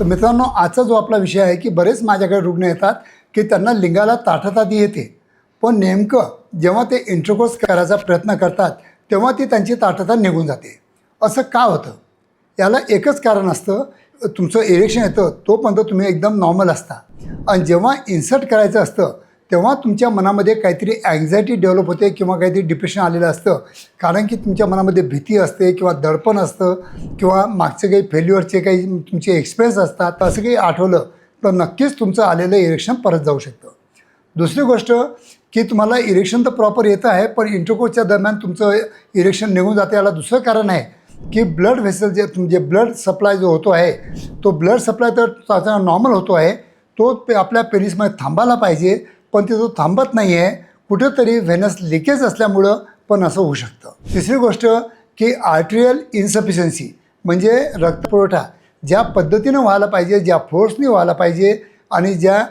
तर मित्रांनो आजचा जो आपला विषय आहे की बरेच माझ्याकडे रुग्ण येतात की त्यांना लिंगाला ताठताती येते. पण नेमकं जेव्हा ते इंट्रोकोर्स करायचा प्रयत्न करतात तेव्हा ती त्यांची ताठता निघून जाते. असं का होतं? याला एकच कारण असतं तुमचं इरेक्शन येतं तोपर्यंत तुम्ही एकदम नॉर्मल असता. आणि जेव्हा इन्सर्ट करायचं असतं तेव्हा तुमच्या मनामध्ये काहीतरी अँझायटी डेव्हलप होते किंवा काहीतरी डिप्रेशन आलेलं असतं. कारण की तुमच्या मनामध्ये भीती असते किंवा दडपण असतं किंवा मागचे काही फेल्युअरचे काही तुमचे एक्सपिरियन्स असतात असं काही आठवलं तर नक्कीच तुमचं आलेलं इरेक्शन परत जाऊ शकतं. दुसरी गोष्ट की तुम्हाला इरेक्शन तर प्रॉपर येतं आहे पण इंटरकोर्सच्या दरम्यान तुमचं इरेक्शन निघून जाते याला दुसरं कारण आहे की ब्लड व्हेसल जे तुम- जे ब्लड सप्लाय जो होतो आहे तो ब्लड सप्लाय तर त्याचा नॉर्मल होतो आहे तो पे- आपल्या पेनिसमध्ये थांबायला पाहिजे पण ते तो थांबत नाही आहे कुठेतरी व्हेनस लिकेज असल्यामुळं पण असं होऊ शकतं. तिसरी गोष्ट की आर्ट्रियल इन्सफिशियन्सी म्हणजे रक्तपुरवठा ज्या पद्धतीनं व्हायला पाहिजे ज्या फोर्सनी व्हायला पाहिजे आणि ज्या